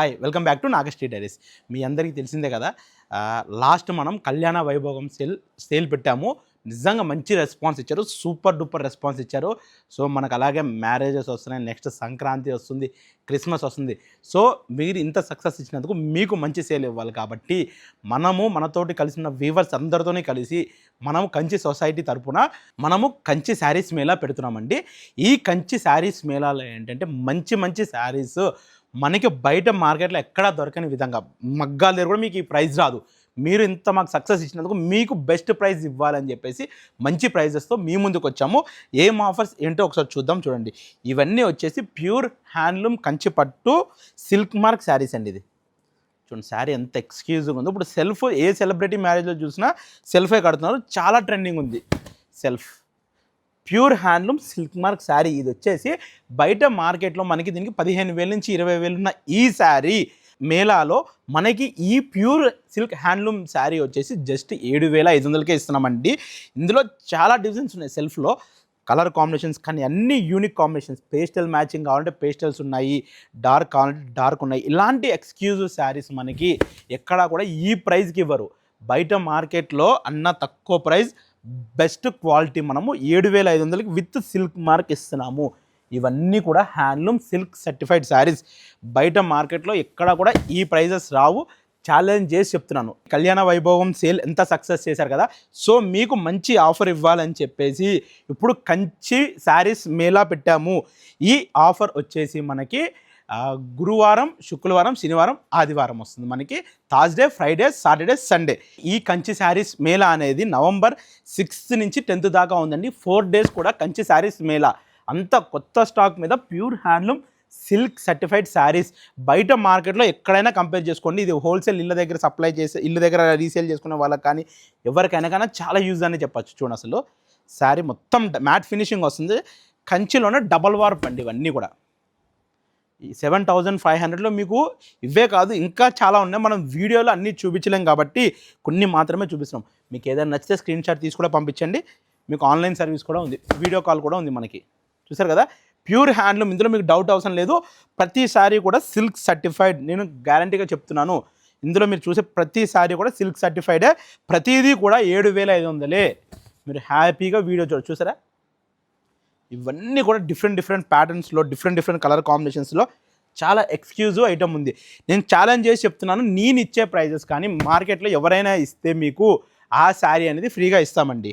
Hi welcome back to Nagasri diaries మీ అందరికీ తెలిసిందే కదా లాస్ట్ మనం కళ్యాణ వైభోగం సేల్ సేల్ పెట్టాము. నిజంగా మంచి రెస్పాన్స్ ఇచ్చారు. సూపర్ డూపర్ రెస్పాన్స్ ఇచ్చారు. సో మనకు అలాగే మ్యారేజెస్ వస్తున్నాయి. నెక్స్ట్ సంక్రాంతి వస్తుంది. క్రిస్మస్ వస్తుంది. సో మీరు ఇంత సక్సెస్ ఇచ్చినందుకు మీకు మంచి సేల్ ఇవ్వాలి కాబట్టి మనము మనతోటి కలిసిన వీవర్స్ అందరితోనే కలిసి మనము కంచి సొసైటీ తరపున మనము కంచి శారీస్ మేళా పెడుతున్నామండి. ఈ కంచి శారీస్ మేళాలో ఏంటంటే మంచి మంచి శారీస్ మనకి బయట మార్కెట్లో ఎక్కడా దొరకని విధంగా మగ్గాల దగ్గర కూడా మీకు ఈ ప్రైస్ రాదు. మీరు ఇంత మాకు సక్సెస్ ఇచ్చినందుకు మీకు బెస్ట్ ప్రైస్ ఇవ్వాలని చెప్పేసి మంచి ప్రైజెస్తో మీ ముందుకు వచ్చాము. ఏం ఆఫర్స్ ఏంటో ఒకసారి చూద్దాం చూడండి. ఇవన్నీ వచ్చేసి ప్యూర్ హ్యాండ్లూమ్ కంచి పట్టు సిల్క్ మార్క్ శారీస్ అండి ఇది. చూడండి శారీ ఎంత ఎక్స్క్యూజ్గా ఉందో. ఇప్పుడు సెల్ఫ్ ఏ సెలబ్రిటీ మ్యారేజ్లో చూసినా సెల్ఫే కడుతున్నారు. చాలా ట్రెండింగ్ ఉంది. Self. Pure handloom silk mark saree. ఇది వచ్చేసి బయట మార్కెట్లో మనకి దీనికి పదిహేను వేల నుంచి ఇరవై వేలు ఉన్న ఈ శారీ. మేళాలో మనకి ఈ ప్యూర్ సిల్క్ హ్యాండ్లూమ్ శారీ వచ్చేసి జస్ట్ ఏడు వేల ఐదు వందలకే ఇస్తున్నామండి. ఇందులో చాలా డిజైన్స్ ఉన్నాయి సెల్ఫ్లో. కలర్ కాంబినేషన్స్ కానీ అన్ని యూనిక్ కాంబినేషన్స్. పేస్టల్ మ్యాచింగ్ కావాలంటే పేస్టల్స్ ఉన్నాయి డార్క్ కావాలంటే డార్క్ ఉన్నాయి. ఇలాంటి ఎక్స్క్యూజివ్ శారీస్ మనకి ఎక్కడా కూడా ఈ ప్రైస్కి ఇవ్వరు. బయట మార్కెట్లో అన్న తక్కువ ప్రైస్ బెస్ట్ క్వాలిటీ మనము ఏడు వేల ఐదు వందలకి విత్ సిల్క్ మార్క్ ఇస్తున్నాము. ఇవన్నీ కూడా హ్యాండ్లూమ్ సిల్క్ సర్టిఫైడ్ శారీస్. బయట మార్కెట్లో ఎక్కడా కూడా ఈ ప్రైజెస్ రావు. ఛాలెంజ్ చేసి చెప్తున్నాను. కళ్యాణ వైభవం సేల్ ఎంత సక్సెస్ చేశారు కదా. సో మీకు మంచి ఆఫర్ ఇవ్వాలని చెప్పేసి ఇప్పుడు కంచి శారీస్ మేళా పెట్టాము. ఈ ఆఫర్ వచ్చేసి మనకి గురువారం శుక్రవారం శనివారం ఆదివారం వస్తుంది మనకి. థర్స్డే ఫ్రైడే సాటర్డే సండే ఈ కంచి శారీస్ మేళా అనేది నవంబర్ సిక్స్త్ నుంచి టెన్త్ దాకా ఉందండి. ఫోర్ డేస్ కూడా కంచి శారీస్ మేళా. అంత కొత్త స్టాక్ మీద pure handloom silk certified sarees బయట మార్కెట్లో ఎక్కడైనా కంపేర్ చేసుకోండి. ఇది హోల్సేల్ ఇళ్ళ దగ్గర సప్లై చేసే ఇళ్ళ దగ్గర రీసేల్ చేసుకునే వాళ్ళకి కానీ ఎవరికైనా కానీ చాలా యూజ్ అని చెప్పచ్చు చూడండి అసలు. శారీ మొత్తం మ్యాట్ ఫినిషింగ్ వస్తుంది. కంచిలోనే డబల్ వార్ప్ అండి ఇవన్నీ కూడా. సెవెన్ థౌజండ్ ఫైవ్ హండ్రెడ్లో మీకు ఇవే కాదు ఇంకా చాలా ఉన్నాయి. మనం వీడియోలో అన్నీ చూపించలేం కాబట్టి కొన్ని మాత్రమే చూపిస్తున్నాం. మీకు ఏదైనా నచ్చితే స్క్రీన్ షాట్ తీసి కూడా పంపించండి. మీకు ఆన్లైన్ సర్వీస్ కూడా ఉంది. వీడియో కాల్ కూడా ఉంది మనకి. చూసారు కదా? Pure handloom. ఇందులో మీకు డౌట్ అవసరం లేదు. ప్రతి కూడా సిల్క్ సర్టిఫైడ్. నేను గ్యారంటీగా చెప్తున్నాను. ఇందులో మీరు చూసే ప్రతి కూడా సిల్క్ సర్టిఫైడే. ప్రతిదీ కూడా ఏడు వేల ఐదు వందలే. మీరు హ్యాపీగా వీడియో చూడ చూసారా? ఇవన్నీ కూడా డిఫరెంట్ డిఫరెంట్ ప్యాటర్న్స్లో డిఫరెంట్ డిఫరెంట్ కలర్ కాంబినేషన్స్లో చాలా ఎక్స్క్లూజివ్ ఐటమ్ ఉంది. నేను ఛాలెంజ్ చేసి చెప్తున్నాను నేను ఇచ్చే ప్రైజెస్ కానీ మార్కెట్లో ఎవరైనా ఇస్తే మీకు ఆ శారీ అనేది ఫ్రీగా ఇస్తామండి.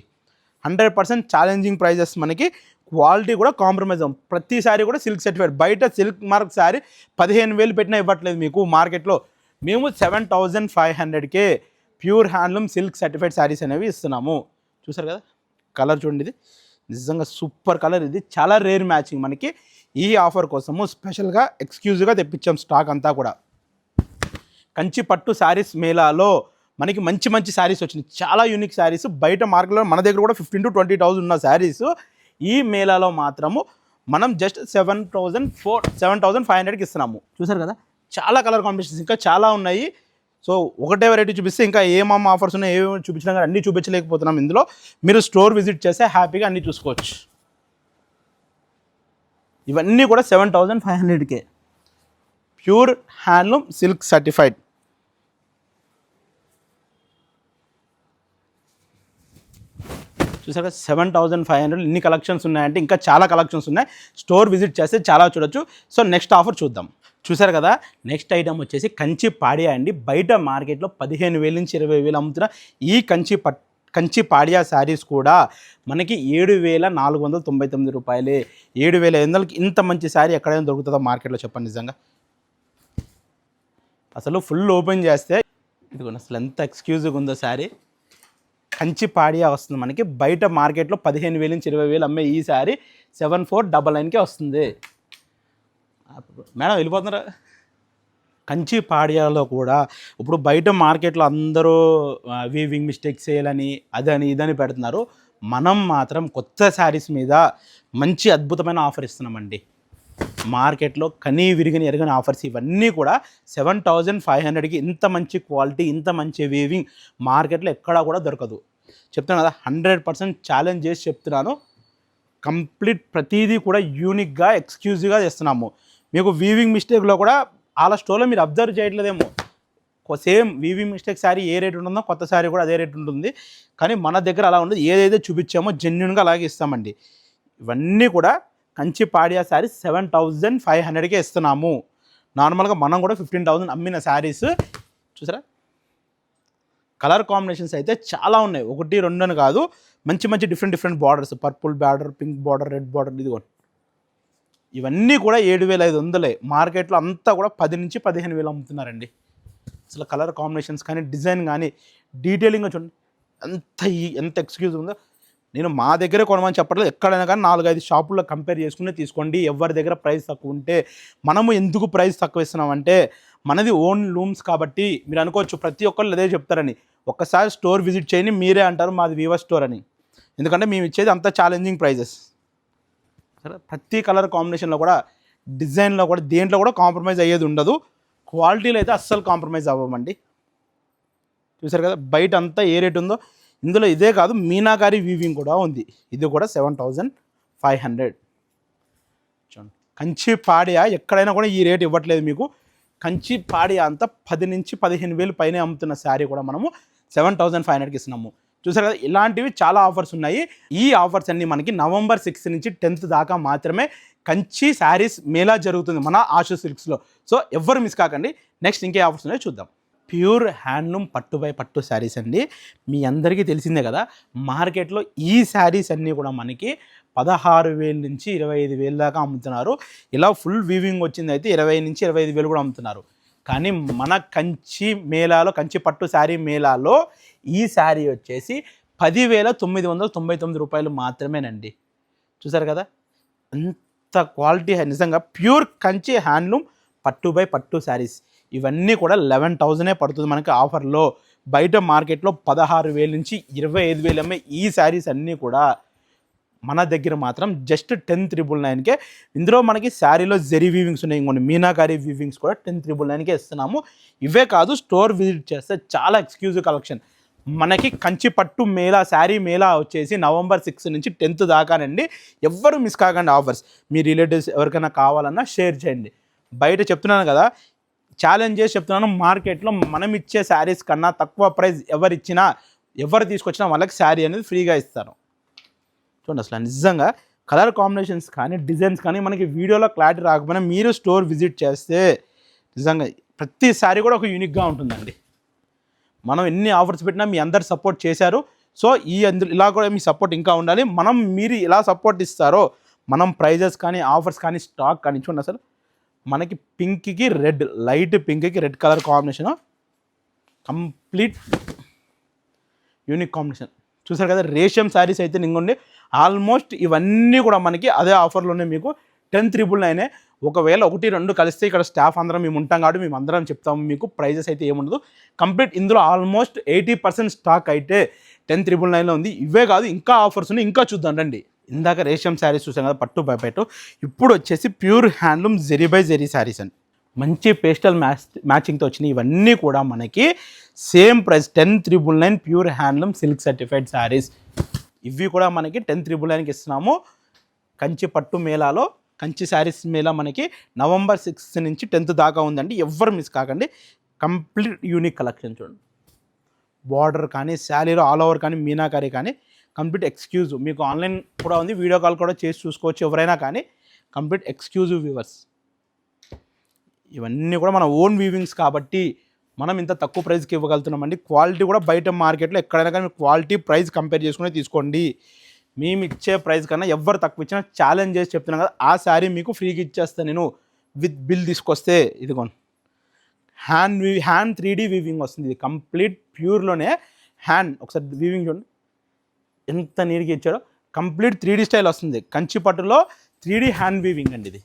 హండ్రెడ్ పర్సెంట్ ఛాలెంజింగ్ ప్రైజెస్ మనకి. క్వాలిటీ కూడా కాంప్రమైజ్ ప్రతి శారీ కూడా సిల్క్ సర్టిఫైడ్ బయట సిల్క్ మార్క్ శారీ పదిహేను వేలు పెట్టినా ఇవ్వట్లేదు మీకు మార్కెట్లో మేము seven thousand five హండ్రెడ్కే pure handloom silk certified sarees అనేవి ఇస్తున్నాము. చూసారు కదా? కలర్ చూడండి ఇది. నిజంగా సూపర్ కలర్. ఇది చాలా రేర్ మ్యాచింగ్ మనకి. ఈ ఆఫర్ కోసము స్పెషల్గా ఎక్స్క్యూజ్గా తెప్పించాం స్టాక్ అంతా కూడా. కంచి పట్టు శారీస్ మేళాలో మనకి మంచి మంచి శారీస్ వచ్చినాయి. చాలా యూనిక్ శారీస్. బయట మార్కెట్లో మన దగ్గర కూడా ఫిఫ్టీన్ టు ట్వంటీ థౌసండ్ ఉన్న శారీస్. ఈ మేళాలో మాత్రము మనం just seven thousand four seven thousand five హండ్రెడ్కి ఇస్తున్నాము. చూసారు కదా? చాలా కలర్ కాంబినేషన్స్ ఇంకా చాలా ఉన్నాయి. సో ఒకటే వెరైటీ చూపిస్తే ఇంకా ఏమేమి ఆఫర్స్ ఉన్నాయి ఏమేమి చూపించినా కానీ అన్నీ చూపించలేకపోతున్నాం ఇందులో. మీరు స్టోర్ విజిట్ చేస్తే హ్యాపీగా అన్నీ చూసుకోవచ్చు. ఇవన్నీ కూడా సెవెన్ థౌజండ్ ఫైవ్ హండ్రెడ్కే ప్యూర్ హ్యాండ్లూమ్ సిల్క్ సర్టిఫైడ్ చూసాక సెవెన్ థౌజండ్ ఫైవ్ హండ్రెడ్ ఇన్ని కలెక్షన్స్ ఉన్నాయంటే ఇంకా చాలా కలెక్షన్స్ ఉన్నాయి. స్టోర్ విజిట్ చేస్తే చాలా చూడొచ్చు. సో నెక్స్ట్ ఆఫర్ చూద్దాం. చూసారు కదా? నెక్స్ట్ ఐటమ్ వచ్చేసి కంచి పాడియా అండి. బయట మార్కెట్లో పదిహేను వేల నుంచి ఇరవై వేలు అమ్ముతున్న ఈ కంచి పట్ కంచి పాడియా శారీస్ కూడా మనకి ఏడు వేల నాలుగు వందల తొంభై తొమ్మిది రూపాయలే. ఏడు వేల ఐదు వందలకి ఇంత మంచి శారీ ఎక్కడైనా దొరుకుతుందో మార్కెట్లో చెప్పండి నిజంగా? అసలు ఫుల్ ఓపెన్ చేస్తే ఇది అసలు ఎంత ఎక్స్క్యూజ్గా ఉందో శారీ. కంచి పాడియా వస్తుంది మనకి. బయట మార్కెట్లో పదిహేను వేల నుంచి ఇరవై వేలు అమ్మే ఈ శారీ సెవెన్ ఫోర్ డబల్ నైన్కే వస్తుంది. మేడం వెళ్ళిపోతున్నారా? కంచి పాడియాలో కూడా ఇప్పుడు బయట మార్కెట్లో అందరూ వీవింగ్ మిస్టేక్స్ చేయాలని అదని ఇదని పెడుతున్నారు. మనం మాత్రం కొత్త శారీస్ మీద మంచి అద్భుతమైన ఆఫర్ ఇస్తున్నామండి. మార్కెట్లో కనీ విరిగిన ఎరగని ఆఫర్స్ ఇవన్నీ కూడా సెవెన్ థౌజండ్ ఫైవ్ హండ్రెడ్కి ఇంత మంచి క్వాలిటీ ఇంత మంచి వీవింగ్ మార్కెట్లో ఎక్కడా కూడా దొరకదు. చెప్తున్నాను కదా హండ్రెడ్ పర్సెంట్ ఛాలెంజ్ చేసి చెప్తున్నాను. కంప్లీట్ ప్రతిదీ కూడా యూనిక్గా ఎక్స్క్యూజివ్గా చేస్తున్నాము. మీకు వీవింగ్ మిస్టేక్లో కూడా వాళ్ళ స్టోర్లో మీరు అబ్జర్వ్ చేయట్లేదేమో. సేమ్ వీవింగ్ మిస్టేక్ శారీ ఏ రేట్ ఉంటుందో కొత్త శారీ కూడా అదే రేట్ ఉంటుంది. కానీ మన దగ్గర అలా ఉండదు. ఏదైతే చూపించామో జెన్యున్గా అలాగే ఇస్తామండి. ఇవన్నీ కూడా కంచి పాడియా శారీస్ సెవెన్ థౌజండ్ ఫైవ్ హండ్రెడ్కే ఇస్తున్నాము. నార్మల్గా మనం కూడా ఫిఫ్టీన్ థౌజండ్ అమ్మిన శారీస్. చూసారా? కలర్ కాంబినేషన్స్ అయితే చాలా ఉన్నాయి. ఒకటి రెండు అని కాదు. మంచి మంచి different different borders. Purple border pink border red border ఇదిగోండి. ఇవన్నీ కూడా ఏడు వేల ఐదు వందలే. మార్కెట్లో అంతా కూడా పది నుంచి పదిహేను వేలు అమ్ముతున్నారండి. అసలు కలర్ కాంబినేషన్స్ కానీ డిజైన్ కానీ డీటెయిలింగ్ చూడండి. ఎంత ఎంత ఎక్స్క్యూజ్ ఉందో. నేను మా దగ్గరే కొనమని చెప్పట్లేదు. ఎక్కడైనా కానీ నాలుగైదు షాపుల్లో కంపేర్ చేసుకుని తీసుకోండి. ఎవరి దగ్గర ప్రైస్ తక్కువ ఉంటే మనము ఎందుకు ప్రైస్ తక్కువ ఇస్తున్నామంటే మనది ఓన్ లూమ్స్ కాబట్టి మీరు అనుకోవచ్చు ప్రతి ఒక్కళ్ళు అదే చెప్తారని. ఒక్కసారి స్టోర్ విజిట్ చేయని మీరే అంటారు మాది వీవర్ స్టోర్ అని. ఎందుకంటే మేము ఇచ్చేది అంత ఛాలెంజింగ్ ప్రైజెస్. సరే ప్రతి కలర్ కాంబినేషన్లో కూడా డిజైన్లో కూడా దేంట్లో కూడా కాంప్రమైజ్ అయ్యేది ఉండదు. క్వాలిటీలో అయితే అస్సలు కాంప్రమైజ్ అవ్వమండి. చూసారు కదా బయట అంతా ఏ రేట్ ఉందో ఇందులో ఇదే కాదు మీనాకారి వీవింగ్ కూడా ఉంది. ఇది కూడా సెవెన్ థౌజండ్ ఫైవ్ హండ్రెడ్. చూడండి. కంచి పాడియా ఎక్కడైనా కూడా ఈ రేట్ ఇవ్వట్లేదు మీకు. కంచి పాడియా అంతా పది నుంచి పదిహేను వేలు పైన అమ్ముతున్న శారీ కూడా మనము సెవెన్ థౌజండ్ ఫైవ్ హండ్రెడ్కి ఇస్తున్నాము. చూసారు కదా ఇలాంటివి చాలా ఆఫర్స్ ఉన్నాయి. ఈ ఆఫర్స్ అన్నీ మనకి నవంబర్ సిక్స్త్ నుంచి టెన్త్ దాకా మాత్రమే కంచి శారీస్ మేళా జరుగుతుంది మన ఆశు సిల్క్స్లో. సో ఎవ్వరు మిస్ కాకండి. నెక్స్ట్ ఇంకే ఆఫర్స్ ఉన్నాయో చూద్దాం. ప్యూర్ హ్యాండ్లూమ్ పట్టు బై పట్టు శారీస్ అండి. మీ అందరికీ తెలిసిందే కదా మార్కెట్లో ఈ శారీస్ అన్నీ కూడా మనకి పదహారు వేల నుంచి ఇరవై ఐదు వేల దాకా అమ్ముతున్నారు. ఇలా ఫుల్ వీవింగ్ వచ్చింది అయితే ఇరవై నుంచి ఇరవై ఐదు వేలు కూడా అమ్ముతున్నారు. కానీ మన కంచి మేళాలో కంచి పట్టు శారీ మేళాలో ఈ శారీ వచ్చేసి పదివేల తొమ్మిది వందల తొంభై తొమ్మిది రూపాయలు మాత్రమేనండి. చూసారు కదా అంత క్వాలిటీ నిజంగా ప్యూర్ కంచి హ్యాండ్లూమ్ పట్టు బై పట్టు శారీస్. ఇవన్నీ కూడా లెవెన్ థౌజండే పడుతుంది మనకి ఆఫర్లో. బయట మార్కెట్లో పదహారు వేల నుంచి ఇరవై ఐదు వేలు అమ్మే ఈ శారీస్ అన్నీ కూడా మన దగ్గర మాత్రం జస్ట్ టెన్ త్రిబుల్ నైన్కే. ఇందులో మనకి శారీలో జెరీ వీవింగ్స్ ఉన్నాయి ఇంకొన్ని. మీనాకారి వీవింగ్స్ కూడా టెన్ త్రిబుల్ నైన్కే ఇస్తున్నాము. ఇవే కాదు స్టోర్ విజిట్ చేస్తే చాలా ఎక్స్క్లూజివ్ కలెక్షన్. మనకి కంచి పట్టు మేళా శారీ మేళా వచ్చేసి నవంబర్ సిక్స్ నుంచి టెన్త్ దాకానండి. ఎవ్వరు మిస్ కాకండి ఆఫర్స్. మీ రిలేటివ్స్ ఎవరికైనా కావాలన్నా షేర్ చేయండి. బయట చెప్తున్నాను కదా ఛాలెంజ్ చేసి చెప్తున్నాను. మార్కెట్లో మనం ఇచ్చే శారీస్ కన్నా తక్కువ ప్రైస్ ఎవరిచ్చినా ఎవరు తీసుకొచ్చినా వాళ్ళకి శారీ అనేది ఫ్రీగా ఇస్తారు. చూడండి అసలు నిజంగా కలర్ కాంబినేషన్స్ కానీ డిజైన్స్ కానీ మనకి వీడియోలో క్లారిటీ రాకపోయినా మీరు స్టోర్ విజిట్ చేస్తే నిజంగా ప్రతి శారీ కూడా ఒక యూనిక్గా ఉంటుందండి. మనం ఎన్ని ఆఫర్స్ పెట్టినా మీ అందరు సపోర్ట్ చేశారు. సో ఈ అందులో ఇలా కూడా మీ సపోర్ట్ ఇంకా ఉండాలి. మనం మీరు ఇలా సపోర్ట్ ఇస్తారో మనం ప్రైజెస్ కానీ ఆఫర్స్ కానీ స్టాక్ కానీ చూడండి అసలు మనకి పింక్కి రెడ్ లైట్ పింక్కి red colour combination complete unique combination. చూసారు కదా రేషియం శారీస్ అయితే నింగుండి ఆల్మోస్ట్ ఇవన్నీ కూడా మనకి అదే ఆఫర్లోనే మీకు టెన్ త్రిబుల్ నైనే. ఒకవేళ ఒకటి రెండు కలిస్తే ఇక్కడ స్టాఫ్ అందరం మేము ఉంటాం కాబట్టి మేము అందరం చెప్తాము మీకు ప్రైజెస్ అయితే ఏముండదు. కంప్లీట్ ఇందులో ఆల్మోస్ట్ ఎయిటీ పర్సెంట్ స్టాక్ అయితే టెన్ త్రిబుల్ నైన్లో ఉంది. ఇవే కాదు ఇంకా ఆఫర్స్ ఉన్నాయి ఇంకా చూద్దాం రండి. ఇందాక రేషం శారీస్ చూసాం కదా పట్టు బయపెట్టు ఇప్పుడు వచ్చేసి pure handloom zari by zari sarees అండి. మంచి పేస్టల్ మ్యాచ్ మ్యాచింగ్తో వచ్చినాయి ఇవన్నీ కూడా మనకి same price ten triple nine pure handloom silk certified sarees. ఇవి కూడా మనకి టెన్ త్రిబుల్ నైన్కి ఇస్తున్నాము. కంచి పట్టు మేళాలో కంచి శారీస్ మేళా మనకి నవంబర్ సిక్స్త్ నుంచి టెన్త్ దాకా ఉందండి. ఎవ్వరు మిస్ కాకండి. కంప్లీట్ యూనిక్ కలెక్షన్ చూడండి. బార్డర్ కానీ శారీలో ఆల్ ఓవర్ కానీ మీనాకారి కానీ కంప్లీట్ ఎక్స్క్యూజ్ మీకు ఆన్లైన్ కూడా ఉంది వీడియో కాల్ కూడా చేసి చూసుకోవచ్చు ఎవరైనా కానీ. Complete exclusive viewers. ఇవన్నీ కూడా మన ఓన్ వీవింగ్స్ కాబట్టి మనం ఇంత తక్కువ ప్రైస్కి ఇవ్వగలుగుతున్నామండి. క్వాలిటీ కూడా బయట మార్కెట్లో ఎక్కడైనా కానీ క్వాలిటీ ప్రైస్ కంపేర్ చేసుకునే తీసుకోండి. మేము ఇచ్చే ప్రైస్ కన్నా ఎవరు తక్కువ ఇచ్చినా ఛాలెంజ్ చేసి చెప్తున్నాం కదా ఆ శారీ మీకు ఫ్రీగా ఇచ్చేస్తాను నేను విత్ బిల్ తీసుకొస్తే ఇదిగోండి. Hand V hand three D weaving వస్తుంది. ఇది కంప్లీట్ ప్యూర్లోనే హ్యాండ్ ఒకసారి వీవింగ్ చూడండి. ఎంత నీట్గా ఇచ్చాడో కంప్లీట్ త్రీ డీ స్టైల్ వస్తుంది. కంచి పట్టులో త్రీ డీ హ్యాండ్ వీవింగ్ అండి ఇది.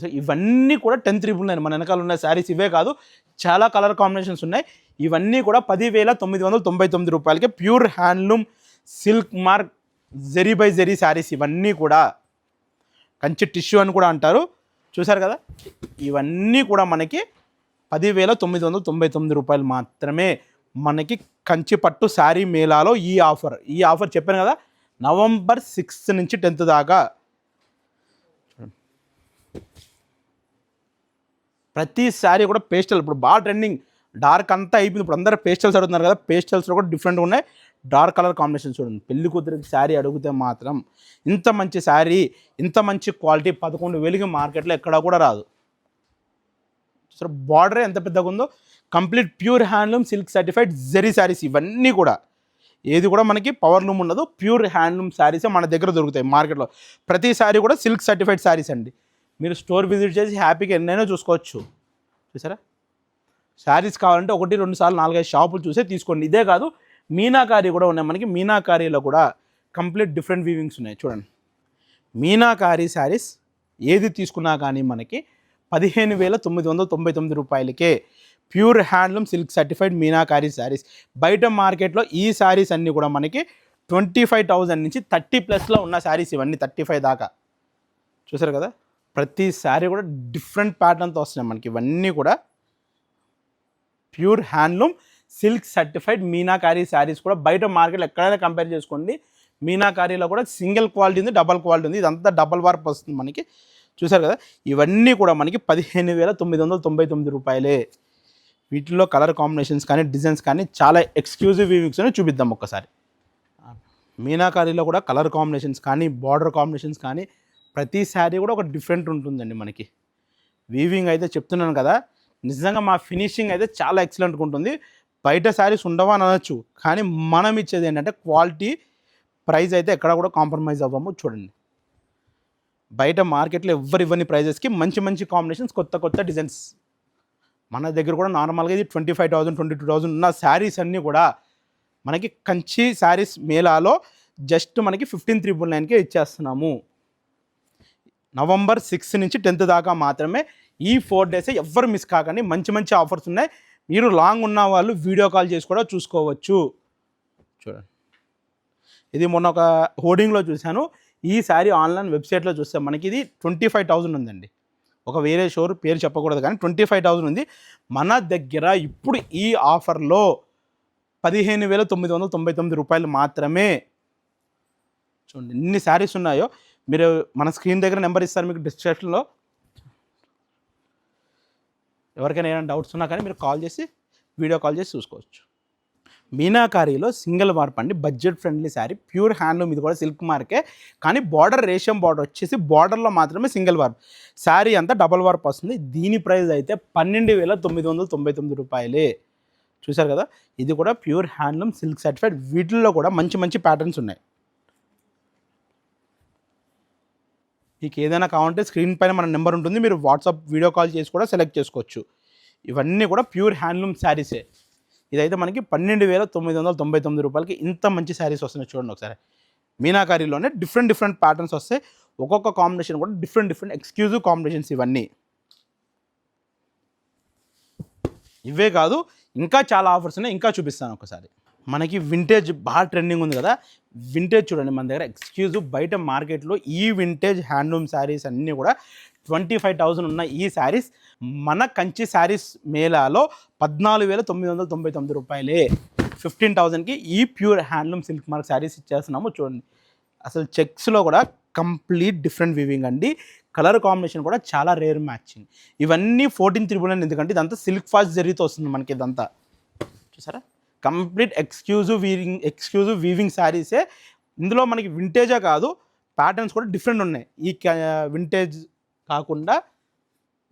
సో ఇవన్నీ కూడా టెన్ త్రిపుల్ నైన్. మన వెనకాల ఉన్న శారీస్ ఇవే కాదు చాలా కలర్ కాంబినేషన్స్ ఉన్నాయి. ఇవన్నీ కూడా పదివేల తొమ్మిది వందల తొంభై తొమ్మిది రూపాయలకి pure handloom silk mark zari by zari sarees ఇవన్నీ కూడా. కంచి టిష్యూ అని కూడా అంటారు. చూసారు కదా? ఇవన్నీ కూడా మనకి పదివేల తొమ్మిది వందల తొంభై తొమ్మిది రూపాయలు మాత్రమే మనకి కంచి పట్టు శారీ మేళాలో ఈ ఆఫర్. ఈ ఆఫర్ చెప్పాను కదా నవంబర్ సిక్స్త్ నుంచి టెన్త్ దాకా. ప్రతి శారీ కూడా పేస్టల్. ఇప్పుడు బాగా ట్రెండింగ్. డార్క్ అంతా అయిపోయింది. ఇప్పుడు అందరూ పేస్టల్స్ అడుగుతున్నారు కదా పేస్టల్స్లో కూడా డిఫరెంట్గా ఉన్నాయి. డార్క్ కలర్ కాంబినేషన్ చూడండి. పెళ్ళి కూతురికి శారీ అడిగితే మాత్రం ఇంత మంచి శారీ ఇంత మంచి క్వాలిటీ పదకొండు వేలకి మార్కెట్లో ఎక్కడా కూడా రాదు. సో బార్డర్ ఎంత పెద్దగా ఉందో? Complete pure handloom silk certified zari sarees ఇవన్నీ కూడా. ఏది కూడా మనకి పవర్ లూమ్ ఉండదు. ప్యూర్ హ్యాండ్లూమ్ శారీసే మన దగ్గర దొరుకుతాయి మార్కెట్లో. ప్రతి శారీ కూడా సిల్క్ సర్టిఫైడ్ శారీస్ అండి. మీరు స్టోర్ విజిట్ చేసి హ్యాపీగా ఎన్నైనా చూసుకోవచ్చు. చూసారా? శారీస్ కావాలంటే ఒకటి రెండు సార్లు నాలుగైదు షాపులు చూసే తీసుకోండి. ఇదే కాదు మీనాకారి కూడా ఉన్నాయి మనకి. మీనాకారీలో కూడా కంప్లీట్ డిఫరెంట్ వీవింగ్స్ ఉన్నాయి. చూడండి. మీనాకారి శారీస్ ఏది తీసుకున్నా కానీ మనకి పదిహేను వేల తొమ్మిది వందల తొంభై తొమ్మిది రూపాయలకే pure handloom silk certified meenakari sarees. బయట మార్కెట్లో ఈ శారీస్ అన్నీ కూడా మనకి ట్వంటీ ఫైవ్ థౌజండ్ నుంచి థర్టీ ప్లస్లో ఉన్న శారీస్ ఇవన్నీ థర్టీ ఫైవ్ దాకా. చూసారు కదా? ప్రతి శారీ కూడా డిఫరెంట్ ప్యాటర్న్తో వస్తున్నాయి మనకి. ఇవన్నీ కూడా pure handloom silk certified meenakari sarees కూడా బయట మార్కెట్లో ఎక్కడైనా కంపేర్ చేసుకోండి. మీనాకారీలో కూడా సింగిల్ క్వాలిటీ ఉంది డబల్ క్వాలిటీ ఉంది. ఇదంతా డబల్ వర్క్ వస్తుంది మనకి. చూసారు కదా? ఇవన్నీ కూడా మనకి పదిహేను వేల తొమ్మిది వందల తొంభై తొమ్మిది రూపాయలే. వీటిలో కలర్ కాంబినేషన్స్ కానీ డిజైన్స్ కానీ చాలా ఎక్స్క్లూజివ్ వీవింగ్స్ అని చూపిద్దాం ఒక్కసారి. మీనాకారీలో కూడా కలర్ కాంబినేషన్స్ కానీ బార్డర్ కాంబినేషన్స్ కానీ ప్రతి శారీ కూడా ఒక డిఫరెంట్ ఉంటుందండి మనకి. వీవింగ్ అయితే చెప్తున్నాను కదా నిజంగా మా ఫినిషింగ్ అయితే చాలా ఎక్సలెంట్గా ఉంటుంది. బయట శారీస్ ఉండవా అని అనొచ్చు కానీ మనం ఇచ్చేది ఏంటంటే క్వాలిటీ ప్రైస్ అయితే ఎక్కడ కూడా కాంప్రమైజ్ అవ్వము చూడండి. బయట మార్కెట్లో ఎవ్వరు ఇవ్వని ప్రైజెస్కి మంచి మంచి కాంబినేషన్స్ కొత్త కొత్త డిజైన్స్ మన దగ్గర కూడా నార్మల్గా ఇది twenty five thousand twenty two thousand ఉన్న శారీస్ అన్నీ కూడా మనకి కంచి శారీస్ మేళాలో జస్ట్ మనకి ఫిఫ్టీన్ త్రిబుల్ నైన్కే ఇచ్చేస్తున్నాము. నవంబర్ సిక్స్ నుంచి టెన్త్ దాకా మాత్రమే ఈ ఫోర్ డేస్ ఎవ్వరు మిస్ కాకండి. మంచి మంచి ఆఫర్స్ ఉన్నాయి. మీరు లాంగ్ ఉన్న వాళ్ళు వీడియో కాల్ చేసి కూడా చూసుకోవచ్చు. చూడండి. ఇది మొన్న ఒక హోర్డింగ్లో చూశాను. ఈ శారీ ఆన్లైన్ వెబ్సైట్లో చూస్తే మనకి ఇది ట్వంటీ ఫైవ్ థౌజండ్ ఉందండి. ఒక వేరే షోర్ పేరు చెప్పకూడదు కానీ ట్వంటీ ఫైవ్ థౌజండ్ ఉంది. మన దగ్గర ఇప్పుడు ఈ ఆఫర్లో పదిహేను వేల తొమ్మిది వందల తొంభై తొమ్మిది రూపాయలు మాత్రమే. చూడండి ఎన్ని శారీస్ ఉన్నాయో. మీరు మన స్క్రీన్ దగ్గర నెంబర్ ఇస్తారు మీకు డిస్క్రిప్షన్లో. ఎవరికైనా ఏమైనా డౌట్స్ ఉన్నా కానీ మీరు కాల్ చేసి వీడియో కాల్ చేసి చూసుకోవచ్చు. మీనాకారిలో సింగిల్ వార్ప్ అండి budget friendly saree pure handloom ఇది కూడా సిల్క్ మార్కే కానీ బార్డర్ రేషం బార్డర్ వచ్చేసి బార్డర్లో మాత్రమే సింగిల్ వార్ప్ శారీ అంతా డబల్ వార్ప్ వస్తుంది. దీని ప్రైస్ అయితే పన్నెండు వేల తొమ్మిది వందల తొంభై తొమ్మిది రూపాయలే. చూసారు కదా? ఇది కూడా ప్యూర్ హ్యాండ్లూమ్ సిల్క్ సర్టిఫైడ్ వీటిల్లో కూడా మంచి మంచి ప్యాటర్న్స్ ఉన్నాయి. మీకు ఏదైనా కావాలంటే స్క్రీన్ పైన మన నెంబర్ ఉంటుంది. మీరు వాట్సాప్ వీడియో కాల్ చేసి కూడా సెలెక్ట్ చేసుకోవచ్చు. ఇవన్నీ కూడా ప్యూర్ హ్యాండ్లూమ్ శారీసే. ఇదైతే మనకి పన్నెండు వేల తొమ్మిది వందల తొంభై తొమ్మిది రూపాయలకి ఇంత మంచి శారీస్ వస్తున్నాయి చూడండి ఒకసారి. మీనాకారీలోనే డిఫరెంట్ డిఫరెంట్ ప్యాటర్న్స్ వస్తాయి. ఒక్కొక్క కాంబినేషన్ కూడా డిఫరెంట్ డిఫరెంట్ ఎక్స్క్లూజివ్ కాంబినేషన్స్ ఇవన్నీ. ఇవే కాదు ఇంకా చాలా ఆఫర్స్ ఉన్నాయి. ఇంకా చూపిస్తాను ఒకసారి. మనకి వింటేజ్ బాగా ట్రెండింగ్ ఉంది కదా. వింటేజ్ చూడండి మన దగ్గర ఎక్స్క్యూజ్ బయట మార్కెట్లో ఈ వింటేజ్ హ్యాండ్లూమ్ శారీస్ అన్నీ కూడా ట్వంటీ ఫైవ్ థౌజండ్ ఉన్న ఈ శారీస్ మన కంచి శారీస్ మేళాలో పద్నాలుగు వేల తొమ్మిది వందల తొంభై తొమ్మిది రూపాయలే. ఫిఫ్టీన్ థౌజండ్కి ఈ pure handloom silk mark sarees ఇచ్చేస్తున్నాము చూడండి. అసలు చెక్స్లో కూడా కంప్లీట్ డిఫరెంట్ వివింగ్ అండి. కలర్ కాంబినేషన్ కూడా చాలా రేర్ మ్యాచింగ్. ఇవన్నీ ఫోర్టీన్ త్రిబుల్ నైన్ ఎందుకంటే ఇదంతా సిల్క్ ఫాస్ట్ జరిగితే వస్తుంది మనకి ఇదంతా. చూసారా? Complete exclusive weaving exclusive weaving శారీసే. ఇందులో మనకి వింటేజే కాదు ప్యాటర్న్స్ కూడా డిఫరెంట్ ఉన్నాయి. ఈ వింటేజ్ కాకుండా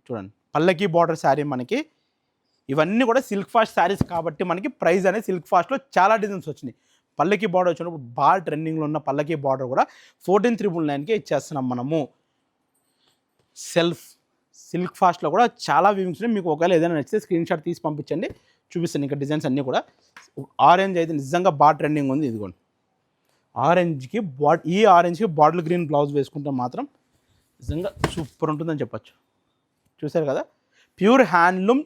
చూడండి పల్లకి బార్డర్ శారీ మనకి ఇవన్నీ కూడా సిల్క్ ఫాస్ట్ శారీస్ కాబట్టి మనకి ప్రైస్ అనేది సిల్క్ ఫాస్ట్లో చాలా డిజైన్స్ వచ్చినాయి. పల్లకి బార్డర్ వచ్చినప్పుడు బాగా ట్రెండింగ్లో ఉన్న పల్లకి బార్డర్ కూడా ఫోర్టీన్ త్రిబుల్ నైన్కే ఇచ్చేస్తున్నాం మనము. సెల్ఫ్ సిల్క్ ఫాస్ట్లో కూడా చాలా వీవింగ్స్ ఉన్నాయి. మీకు ఒకవేళ ఏదైనా నచ్చితే స్క్రీన్ షాట్ తీసి పంపించండి. చూపిస్తాను ఇంకా డిజైన్స్ అన్నీ కూడా. ఆరెంజ్ అయితే నిజంగా బాగా ట్రెండింగ్ ఉంది ఇదిగోండి. ఆరెంజ్కి బాడ్ ఈ ఆరెంజ్కి బాటిల్ గ్రీన్ బ్లౌజ్ వేసుకుంటే మాత్రం నిజంగా సూపర్ ఉంటుందని చెప్పచ్చు. చూసారు కదా? Pure handloom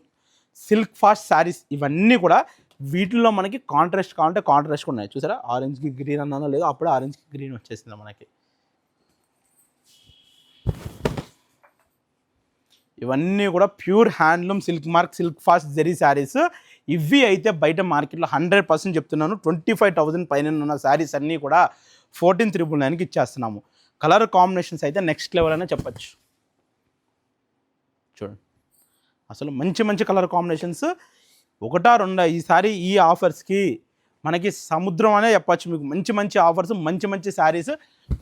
silk fast sarees ఇవన్నీ కూడా వీటిల్లో మనకి కాంట్రాస్ట్ కావాలంటే కాంట్రాస్ట్ ఉన్నాయి. చూసారా? ఆరెంజ్కి గ్రీన్ అన్నానో లేదో అప్పుడే ఆరెంజ్కి గ్రీన్ వచ్చేసింది మనకి. ఇవన్నీ కూడా pure handloom silk mark silk fast zari sarees. ఇవి అయితే బయట మార్కెట్లో హండ్రెడ్ పర్సెంట్ చెప్తున్నాను. ట్వంటీ ఫైవ్ థౌసండ్ పైన ఉన్న శారీస్ అన్నీ కూడా ఫోర్టీన్ త్రిబుల్ నైన్కి ఇచ్చేస్తున్నాము. కలర్ కాంబినేషన్స్ అయితే నెక్స్ట్ లెవెల్ అనే చెప్పచ్చు. చూడండి. అసలు మంచి మంచి కలర్ కాంబినేషన్స్. ఒకటా రెండా ఈసారి ఈ ఆఫర్స్కి మనకి సముద్రం అనే చెప్పచ్చు మీకు. మంచి మంచి ఆఫర్స్ మంచి మంచి శారీస్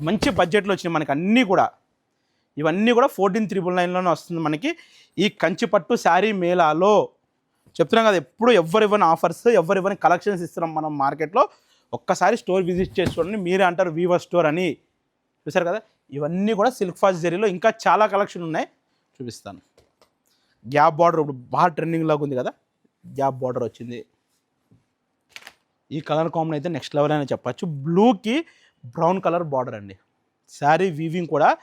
మంచి బడ్జెట్లో వచ్చినాయి మనకి అన్నీ కూడా. ఇవన్నీ కూడా ఫోర్టీన్ త్రిబుల్ నైన్లోనే వస్తుంది మనకి. ఈ కంచి పట్టు శారీ మేళాలో చెప్తున్నాం కదా ఎప్పుడు ఎవరు ఇవ్వని ఆఫర్స్ ఎవరు ఇవ్వని కలెక్షన్స్ ఇస్తున్నాం మనం మార్కెట్లో ఒక్కసారి స్టోర్ విజిట్ చేసుకోండి మీరే అంటారు వీవర్ స్టోర్ అని. చూసారు కదా? ఇవన్నీ కూడా సిల్క్ ఫాస్ట్ జరీలో ఇంకా చాలా కలెక్షన్ ఉన్నాయి. చూపిస్తాను. గ్యాప్ బార్డర్ ఇప్పుడు బాగా ట్రెండింగ్ లాగా ఉంది కదా? గ్యాప్ బార్డర్ వచ్చింది. ఈ కలర్ కాంబినేషన్ అయితే నెక్స్ట్ లెవెల్ అని చెప్పచ్చు. బ్లూకి బ్రౌన్ కలర్ బార్డర్ అండి. శారీ వీవింగ్ కూడా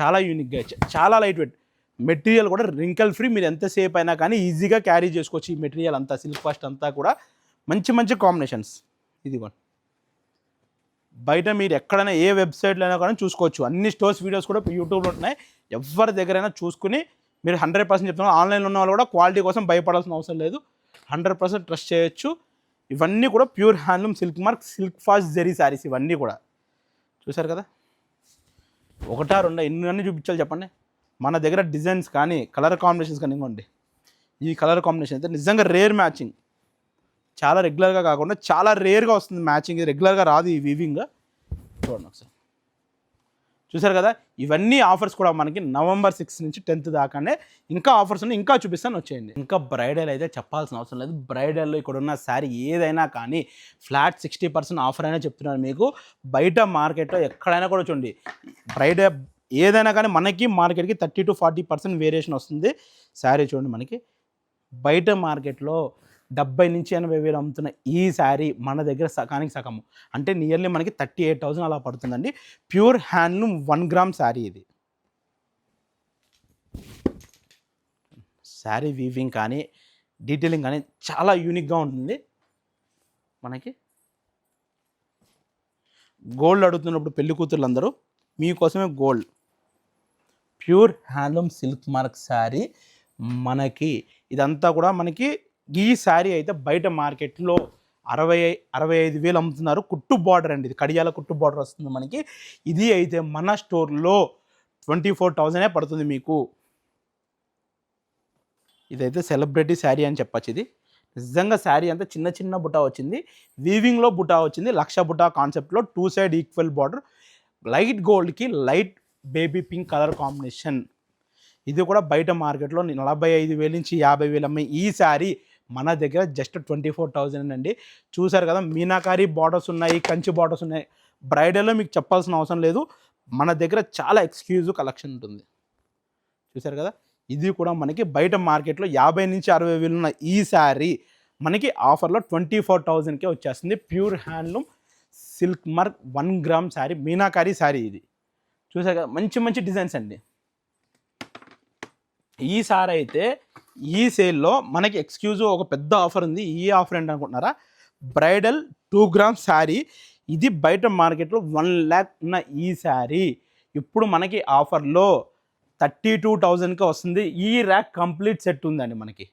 చాలా యూనిక్గా చాలా లైట్ వెయిట్. మెటీరియల్ కూడా రింకల్ ఫ్రీ మీరు ఎంతసేపు అయినా కానీ ఈజీగా క్యారీ చేసుకోవచ్చు ఈ మెటీరియల్ అంతా సిల్క్ ఫాస్ట్ అంతా కూడా. మంచి మంచి కాంబినేషన్స్. ఇదిగోండి. బయట మీరు ఎక్కడైనా ఏ వెబ్సైట్లో అయినా కానీ చూసుకోవచ్చు. అన్ని స్టోర్స్ వీడియోస్ కూడా యూట్యూబ్లో ఉంటున్నాయి. ఎవరి దగ్గరైనా చూసుకుని మీరు హండ్రెడ్ పర్సెంట్ చెప్తున్నారు ఆన్లైన్లో ఉన్న వాళ్ళు కూడా క్వాలిటీ కోసం భయపడాల్సిన అవసరం లేదు. హండ్రెడ్ పర్సెంట్ ట్రస్ట్ చేయొచ్చు. ఇవన్నీ కూడా pure handloom silk mark silk fast zari sarees ఇవన్నీ కూడా. చూసారు కదా? ఒకటా రెండా? ఎన్ని చూపించాలి చెప్పండి? మన దగ్గర డిజైన్స్ కానీ కలర్ కాంబినేషన్స్ కానీ ఇవ్వండి ఈ కలర్ కాంబినేషన్ అయితే నిజంగా రేర్ మ్యాచింగ్. చాలా రెగ్యులర్గా కాకుండా చాలా రేర్గా వస్తుంది మ్యాచింగ్ రెగ్యులర్గా రాదు ఈ వీవింగ్ చూడండి ఒకసారి. చూసారు కదా? ఇవన్నీ ఆఫర్స్ కూడా మనకి నవంబర్ సిక్స్ నుంచి టెన్త్ దాకానే ఇంకా ఆఫర్స్ ఉన్నాయి ఇంకా చూపిస్తాను వచ్చేయండి. ఇంకా బ్రైడల్ అయితే చెప్పాల్సిన అవసరం లేదు. బ్రైడల్లో ఇక్కడ ఉన్న శారీ ఏదైనా కానీ ఫ్లాట్ సిక్స్టీ పర్సెంట్ ఆఫర్ అయినా చెప్తున్నాను మీకు. బయట మార్కెట్లో ఎక్కడైనా కూడా చూడండి బ్రైడ్ ఏదైనా కానీ మనకి మార్కెట్కి thirty to forty percent variation వస్తుంది. శారీ చూడండి మనకి. బయట మార్కెట్లో డెబ్బై నుంచి ఎనభై వేలు అమ్ముతున్న ఈ శారీ మన దగ్గర సకానికి సగము. అంటే నియర్లీ మనకి థర్టీ ఎయిట్ థౌసండ్ అలా పడుతుందండి. Pure handloom one gram saree ఇది. శారీ వీవింగ్ కానీ డీటెయిలింగ్ కానీ చాలా యూనిక్గా ఉంటుంది. మనకి గోల్డ్ అడుగుతున్నప్పుడు పెళ్ళి కూతుర్లు అందరూ మీకోసమే gold. Pure handloom silk mark saree మనకి ఇదంతా కూడా మనకి ఈ శారీ అయితే బయట మార్కెట్లో అరవై అరవై ఐదు వేలు అమ్ముతున్నారు. కుట్టు బార్డర్ అండి ఇది. కడియాల కుట్టు బార్డర్ వస్తుంది మనకి. ఇది అయితే మన స్టోర్లో ట్వంటీ ఫోర్ థౌజండే పడుతుంది మీకు. ఇదైతే సెలబ్రిటీ శారీ అని చెప్పచ్చు ఇది. నిజంగా శారీ అంతా చిన్న చిన్న బుటా వచ్చింది. వీవింగ్లో బుటా వచ్చింది. లక్ష బుటా కాన్సెప్ట్లో two side equal border. Light గోల్డ్కి light baby pink colour combination. ఇది కూడా బయట మార్కెట్లో నలభై ఐదు వేల నుంచి యాభై వేలు అమ్మే ఈ శారీ మన దగ్గర జస్ట్ ట్వంటీ ఫోర్ థౌజండ్ అండి. చూసారు కదా మీనాకారి బార్డర్స్ ఉన్నాయి కంచి బార్డర్స్ ఉన్నాయి. బ్రైడల్లో మీకు చెప్పాల్సిన అవసరం లేదు. మన దగ్గర చాలా ఎక్స్క్లూజివ్ కలెక్షన్ ఉంటుంది. చూసారు కదా ఇది కూడా మనకి బయట మార్కెట్లో యాభై నుంచి అరవై వేలు ఉన్న ఈ శారీ మనకి ఆఫర్లో ట్వంటీ ఫోర్ థౌజండ్కే వచ్చేస్తుంది. Pure handloom silk mark one gram saree meenakari saree ఇది. చూసారు కదా మంచి మంచి డిజైన్స్ అండి. ఈ సారీ అయితే ఈ సేల్లో మనకి ఎక్స్క్యూజివ్ ఒక పెద్ద ఆఫర్ ఉంది. ఈ offer ఏంటనుకుంటున్నారా? Bridal two gram saree. ఇది బయట మార్కెట్లో వన్ ల్యాక్ ఉన్న ఈ శారీ. ఇప్పుడు మనకి ఆఫర్లో థర్టీ టూ థౌజండ్కి వస్తుంది. ఈ ర్యాక్ కంప్లీట్ సెట్ ఉందండి మనకి.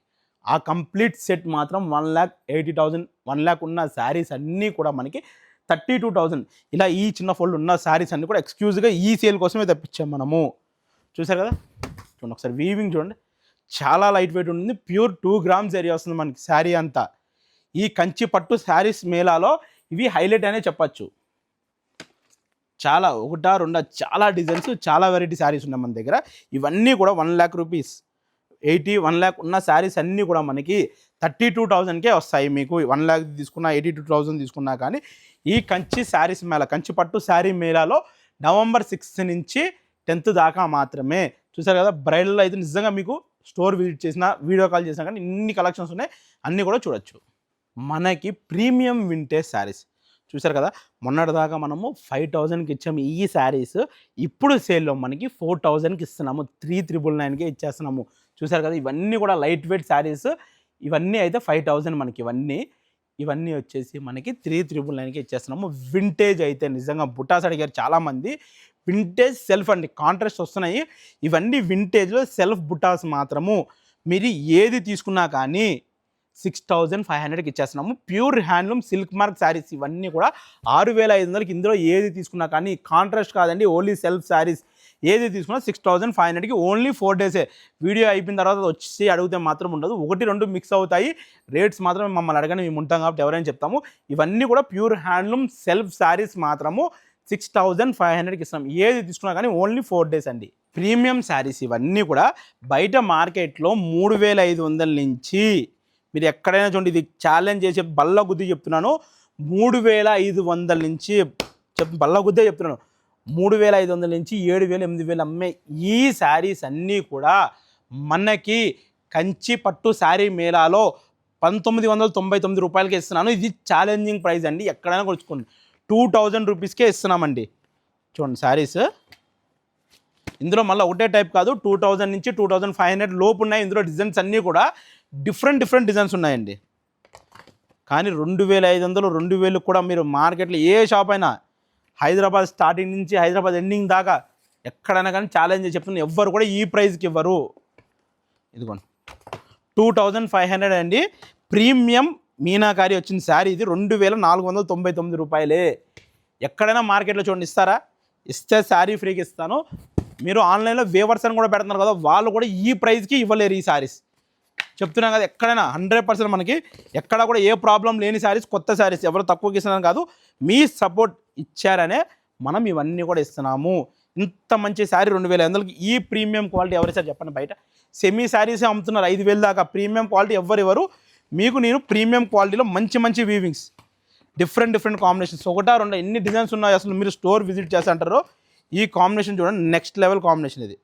ఆ కంప్లీట్ సెట్ మాత్రం one lakh eighty thousand one lakh ఉన్న శారీస్ అన్నీ కూడా మనకి థర్టీ టూ థౌజండ్. ఇలా ఈ చిన్న ఫోల్డ్ ఉన్న శారీస్ అన్నీ కూడా ఎక్స్క్యూజ్గా ఈ సేల్ కోసమే తెప్పించాం మనము. చూసారు కదా? చూడండి ఒకసారి వీవింగ్ చూడండి. చాలా లైట్ వెయిట్ ఉంటుంది. ప్యూర్ టూ గ్రామ్స్ ఏరియా వస్తుంది మనకి శారీ అంతా. ఈ కంచి పట్టు శారీస్ మేళాలో ఇవి హైలైట్ అనే చెప్పచ్చు. చాలా ఒకటా రెండా చాలా డిజైన్స్ చాలా వెరైటీ శారీస్ ఉన్నాయి మన దగ్గర. ఇవన్నీ కూడా one lakh rupees eighty one lakh ఉన్న శారీస్ అన్నీ కూడా మనకి థర్టీ టూ థౌజండ్కే వస్తాయి మీకు. వన్ ల్యాక్ తీసుకున్నా ఎయిటీ టూ థౌజండ్ తీసుకున్నా కానీ ఈ కంచి శారీస్ మేళ కంచి పట్టు శారీ మేళాలో నవంబర్ సిక్స్త్ నుంచి టెన్త్ దాకా మాత్రమే. చూసారు కదా? బ్రైడల్లో అయితే నిజంగా మీకు స్టోర్ విజిట్ చేసినా వీడియో కాల్ చేసినా కానీ ఇన్ని కలెక్షన్స్ ఉన్నాయి. అన్నీ కూడా చూడొచ్చు. మనకి ప్రీమియం వింటేజ్ శారీస్. చూసారు కదా? మొన్నటిదాకా మనము ఫైవ్ థౌజండ్కి ఇచ్చాము ఈ శారీస్. ఇప్పుడు సేల్లో మనకి ఫోర్ థౌజండ్కి ఇస్తున్నాము. త్రీ త్రిబుల్ నైన్కే ఇచ్చేస్తున్నాము. చూసారు కదా? ఇవన్నీ కూడా లైట్ వెయిట్ శారీస్. ఇవన్నీ అయితే ఫైవ్ థౌజండ్ మనకి ఇవన్నీ. ఇవన్నీ వచ్చేసి మనకి త్రీ త్రిబుల్ నైన్కి ఇచ్చేస్తున్నాము. వింటేజ్ అయితే నిజంగా బుటాస్ అడిగారు చాలామంది. వింటేజ్ సెల్ఫ్ అండి. కాంట్రాస్ట్ వస్తున్నాయి. ఇవన్నీ వింటేజ్లో సెల్ఫ్ బుటాస్ మాత్రము. మీరు ఏది తీసుకున్నా కానీ సిక్స్ థౌజండ్ ఫైవ్ హండ్రెడ్కి ఇచ్చేస్తున్నాము. Pure handloom silk mark sarees ఇవన్నీ కూడా ఆరు వేల ఐదు వందలకి ఇందులో ఏది తీసుకున్నా కానీ కాంట్రాస్ట్ కాదండి ఓన్లీ సెల్ఫ్ శారీస్ ఏది తీసుకున్నా సిక్స్ థౌసండ్ ఫైవ్ హండ్రెడ్కి ఓన్లీ ఫోర్ డేసే వీడియో అయిపోయిన తర్వాత వచ్చి అడిగితే మాత్రం ఉండదు. ఒకటి రెండు మిక్స్ అవుతాయి. రేట్స్ మాత్రం మమ్మల్ని అడగని మేము ఉంటాం కాబట్టి ఎవరైనా చెప్తాము. ఇవన్నీ కూడా ప్యూర్ హ్యాండ్లూమ్ సెల్ఫ్ శారీస్ మాత్రము. సిక్స్ థౌజండ్ ఫైవ్ హండ్రెడ్కి ఇస్తున్నాం. ఏది తీసుకున్నా కానీ ఓన్లీ ఫోర్ డేస్ అండి. ప్రీమియం శారీస్ ఇవన్నీ కూడా బయట మార్కెట్లో మూడు వేల ఐదు వందల నుంచి మీరు ఎక్కడైనా చూడండి ఇది ఛాలెంజ్ చేసే బల్ల గుద్ది చెప్తున్నాను. మూడు వేల ఐదు వందల నుంచి చెప్ బల్ల గుద్దే చెప్తున్నాను. మూడు వేల ఐదు వందల నుంచి ఏడు వేలు ఎనిమిది వేలు అమ్మే ఈ శారీస్ అన్నీ కూడా మనకి కంచి పట్టు శారీ మేళాలో పంతొమ్మిది వందల తొంభై తొమ్మిది రూపాయలకి ఇస్తున్నాను. ఇది ఛాలెంజింగ్ ప్రైస్ అండి. ఎక్కడైనా కొలుచుకోండి టూ థౌజండ్ రూపీస్కే ఇస్తున్నామండి. చూడండి శారీస్. ఇందులో మళ్ళీ ఒకటే టైప్ కాదు టూ థౌజండ్ నుంచి టూ థౌజండ్ ఫైవ్ హండ్రెడ్ లోపు ఉన్నాయి. ఇందులో డిజైన్స్ అన్నీ కూడా డిఫరెంట్ డిఫరెంట్ డిజైన్స్ ఉన్నాయండి. కానీ రెండు వేల ఐదు వందలు రెండు వేలు కూడా మీరు మార్కెట్లో ఏ షాప్ అయినా హైదరాబాద్ స్టార్టింగ్ నుంచి హైదరాబాద్ ఎండింగ్ దాకా ఎక్కడైనా కానీ ఛాలెంజ్ చెప్తున్నా ఎవ్వరు కూడా ఈ ప్రైస్కి ఇవ్వరు. ఇదిగోండి. టూ థౌజండ్ ఫైవ్ హండ్రెడ్ అండి. ప్రీమియం మీనాకారి వచ్చిన శారీ ఇది రెండు వేల నాలుగు వందల తొంభై తొమ్మిది రూపాయలే. ఎక్కడైనా మార్కెట్లో చూడండి ఇస్తారా? ఇస్తే శారీ ఫ్రీకి ఇస్తాను. మీరు ఆన్లైన్లో వేవర్స్ అని కూడా పెడుతున్నారు కదా వాళ్ళు కూడా ఈ ప్రైస్కి ఇవ్వలేరు ఈ శారీస్. చెప్తున్నాం కదా ఎక్కడైనా హండ్రెడ్ పర్సెంట్ మనకి ఎక్కడ కూడా ఏ ప్రాబ్లం లేని శారీస్ కొత్త శారీస్ ఎవరు తక్కువకి ఇస్తున్నాను కాదు మీ సపోర్ట్ ఇచ్చారనే మనం ఇవన్నీ కూడా ఇస్తున్నాము. ఇంత మంచి శారీ రెండు వేల ఐదు వందలకి ఈ ప్రీమియం క్వాలిటీ ఎవరు సార్ చెప్పండి బయట. సెమీ శారీసే అమ్ముతున్నారు ఐదు వేలు దాకా ప్రీమియం క్వాలిటీ ఎవరు ఎవరు మీకు నేను ప్రీమియం క్వాలిటీలో మంచి మంచి వీవింగ్స్ డిఫరెంట్ డిఫరెంట్ కాంబినేషన్స్ ఒకటా రెండు ఎన్ని డిజైన్స్ ఉన్నాయి అసలు మీరు స్టోర్ విజిట్ చేసి అంటారో ఈ కాంబినేషన్ చూడండి నెక్స్ట్ లెవెల్ కాంబినేషన్ ఇది.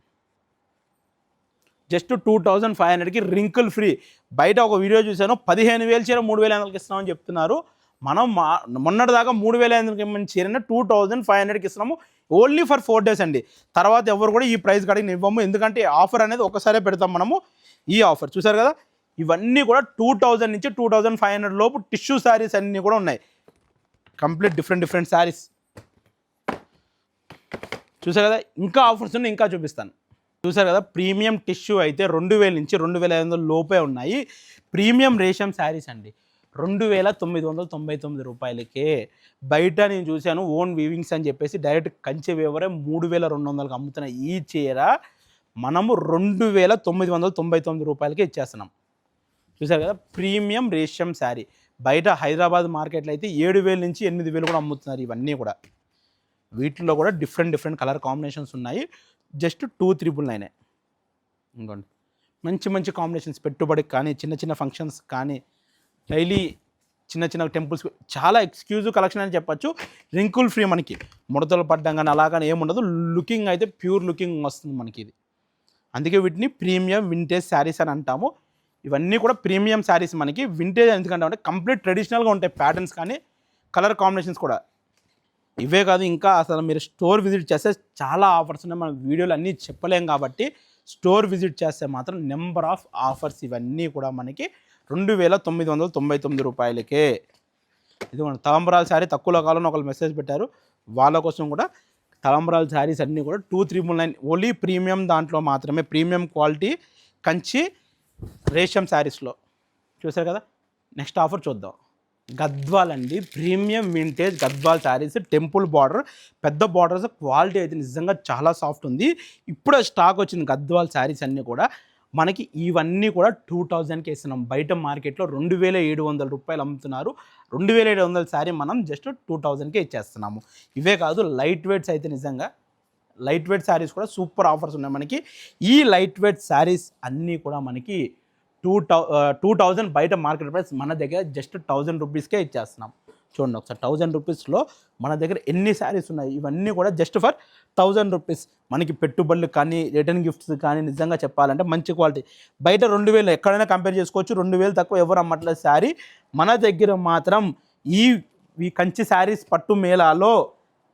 జస్ట్ టూ థౌజండ్ ఫైవ్ హండ్రెడ్కి రింకుల్ ఫ్రీ బయట ఒక వీడియో చూశాను పదిహేను వేలు చీర మూడు వేల ఐదు ఇస్తున్నామని చెప్తున్నారు. మనం మా మొన్నటి దాకా మూడు వేల ఐదు వందలకి చీరని టూ థౌజండ్ ఫైవ్ హండ్రెడ్కి ఇస్తున్నాము ఓన్లీ ఫర్ ఫోర్ డేస్ అండి. తర్వాత ఎవరు కూడా ఈ ప్రైస్ కడిగి ఇవ్వము ఎందుకంటే ఆఫర్ అనేది ఒకసారే పెడతాం మనము. ఈ ఆఫర్ చూసారు కదా? ఇవన్నీ కూడా టూ థౌజండ్ నుంచి టూ థౌజండ్ ఫైవ్ హండ్రెడ్ లోపు టిష్యూ శారీస్ అన్నీ కూడా ఉన్నాయి. కంప్లీట్ డిఫరెంట్ డిఫరెంట్ శారీస్ చూసారు కదా? ఇంకా ఆఫర్స్ ఉన్నాయి ఇంకా చూపిస్తాను. చూసారు కదా? ప్రీమియం టిష్యూ అయితే రెండు వేల నుంచి రెండు వేల ఐదు వందల లోపే ఉన్నాయి. ప్రీమియం రేషం శారీస్ అండి. రెండు వేల తొమ్మిది వందల తొంభై తొమ్మిది రూపాయలకే. బయట నేను చూశాను ఓన్ వీవింగ్స్ అని చెప్పేసి డైరెక్ట్ కంచె వేవరే మూడు వేల రెండు వందలకు అమ్ముతున్న ఈ చీర మనము రెండు వేల తొమ్మిది వందల తొంభై తొమ్మిది రూపాయలకే ఇచ్చేస్తున్నాం. చూసారు కదా? ప్రీమియం రేషియం శారీ. బయట హైదరాబాద్ మార్కెట్లో అయితే ఏడు వేల నుంచి ఎనిమిది వేలు కూడా అమ్ముతున్నారు ఇవన్నీ కూడా. వీటిలో కూడా డిఫరెంట్ డిఫరెంట్ కలర్ కాంబినేషన్స్ ఉన్నాయి. జస్ట్ టూ త్రిబుల్ నైనే ఇంకోండి. మంచి మంచి కాంబినేషన్స్ పెట్టుబడికి కానీ చిన్న చిన్న ఫంక్షన్స్ కానీ డైలీ చిన్న చిన్న టెంపుల్స్ చాలా ఎక్స్క్యూజ్ కలెక్షన్ అని చెప్పొచ్చు. రింకుల్ ఫ్రీ మనకి. ముడతలు పడ్డం కానీ అలాగని ఏముండదు లుకింగ్ అయితే ప్యూర్ లుకింగ్ వస్తుంది మనకి ఇది. అందుకే వీటిని ప్రీమియం వింటేజ్ శారీస్ అని అంటాము. ఇవన్నీ కూడా ప్రీమియం శారీస్ మనకి వింటేజ్ ఎందుకంటే అంటే కంప్లీట్ ట్రెడిషనల్గా ఉంటాయి ప్యాటర్న్స్ కానీ కలర్ కాంబినేషన్స్ కూడా. ఇవే కాదు ఇంకా అసలు మీరు స్టోర్ విజిట్ చేస్తే చాలా ఆఫర్స్ ఉన్నాయి. మనం వీడియోలు అన్నీ చెప్పలేం కాబట్టి స్టోర్ విజిట్ చేస్తే మాత్రం నెంబర్ ఆఫ్ ఆఫర్స్ ఇవన్నీ కూడా మనకి రెండు వేల తొమ్మిది వందల తొంభై తొమ్మిది రూపాయలకే. ఇది మన తలంబరాల శారీ తక్కువలో కాలంలో ఒకళ్ళు మెసేజ్ పెట్టారు. వాళ్ళ కోసం కూడా తలంబరాల శారీస్ అన్నీ కూడా two three nine only premium దాంట్లో మాత్రమే ప్రీమియం క్వాలిటీ కంచి రేషం శారీస్లో. చూసారు కదా? నెక్స్ట్ ఆఫర్ చూద్దాం. గద్వాల్ అండి. Premium vintage Gadwal saris. Temple border. పెద్ద బార్డర్స్ క్వాలిటీ అయితే నిజంగా చాలా సాఫ్ట్ ఉంది. ఇప్పుడే స్టాక్ వచ్చింది గద్వాల్ శారీస్ అన్నీ కూడా. మనకి ఇవన్నీ కూడా టూ థౌజండ్కి ఇస్తున్నాం. బయట మార్కెట్లో రెండు వేల ఏడు వందల రూపాయలు అమ్ముతున్నారు. రెండు వేల ఏడు వందల శారీ మనం జస్ట్ టూ థౌజండ్కే ఇచ్చేస్తున్నాము. ఇవే కాదు లైట్ వెయిట్స్ అయితే నిజంగా లైట్ వెయిట్ శారీస్ కూడా సూపర్ ఆఫర్స్ ఉన్నాయి మనకి. ఈ లైట్ వెయిట్ శారీస్ అన్నీ కూడా మనకి టూ టౌ టూ థౌజండ్ బయట మార్కెట్ ప్రైస్ మన దగ్గర జస్ట్ థౌజండ్ రూపీస్కే ఇచ్చేస్తున్నాం. చూడండి ఒకసారి థౌజండ్ రూపీస్లో మన దగ్గర ఎన్ని శారీస్ ఉన్నాయి? ఇవన్నీ కూడా జస్ట్ ఫర్ థౌజండ్ రూపీస్ మనకి పెట్టుబడులు కానీ రిటర్న్ గిఫ్ట్స్ కానీ నిజంగా చెప్పాలంటే మంచి క్వాలిటీ బయట రెండు వేలు ఎక్కడైనా కంపేర్ చేసుకోవచ్చు. రెండు వేలు తక్కువ ఎవరు అమ్మట్లేదు శారీ మన దగ్గర మాత్రం ఈ ఈ కంచి శారీస్ పట్టు మేళాలో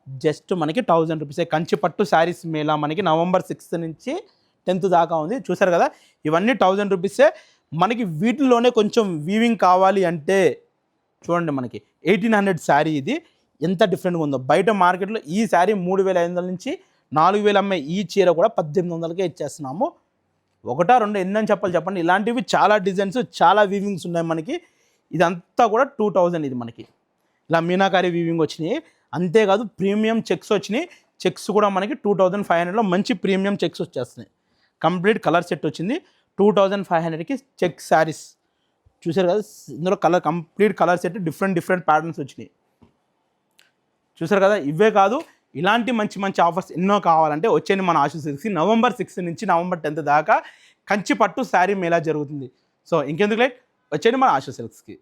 జస్ట్ మనకి థౌజండ్ రూపీసే కంచి పట్టు శారీస్ మేళా మనకి నవంబర్ సిక్స్త్ నుంచి టెన్త్ దాకా ఉంది. చూసారు కదా? ఇవన్నీ థౌజండ్ రూపీసే మనకి వీటిలోనే కొంచెం వీవింగ్ కావాలి అంటే చూడండి మనకి ఎయిటీన్ హండ్రెడ్ శారీ ఇది. ఎంత డిఫరెంట్గా ఉందో. బయట మార్కెట్లో ఈ శారీ మూడు వేల ఐదు వందల నుంచి నాలుగు వేలు అమ్మే ఈ చీర కూడా పద్దెనిమిది వందలకే ఇచ్చేస్తున్నాము. ఒకటా రెండు ఎన్నని చెప్పాలి చెప్పండి. ఇలాంటివి చాలా డిజైన్స్ చాలా వీవింగ్స్ ఉన్నాయి మనకి. ఇదంతా కూడా టూ థౌజండ్ ఇది మనకి. ఇలా మీనాకారి వీవింగ్ వచ్చినాయి. అంతేకాదు ప్రీమియం చెక్స్ వచ్చినాయి. చెక్స్ కూడా మనకి టూ థౌజండ్ ఫైవ్ హండ్రెడ్లో మంచి ప్రీమియం చెక్స్ వచ్చేస్తున్నాయి. కంప్లీట్ కలర్ సెట్ వచ్చింది. టూ థౌజండ్ ఫైవ్ హండ్రెడ్కి చెక్ శారీస్. చూసారు కదా ఇందులో colour complete colour set different different patterns వచ్చినాయి. చూసారు కదా ఇవే కాదు ఇలాంటి మంచి మంచి ఆఫర్స్ ఎన్నో కావాలంటే వచ్చేయండి మన ఆశు సిల్క్స్ నవంబర్ సిక్స్త్ నుంచి నవంబర్ టెన్త్ దాకా కంచి పట్టు శారీ మేళా జరుగుతుంది. సో ఇంకెందుకు లేట్? వచ్చేయండి మన ఆశు సిల్క్స్కి.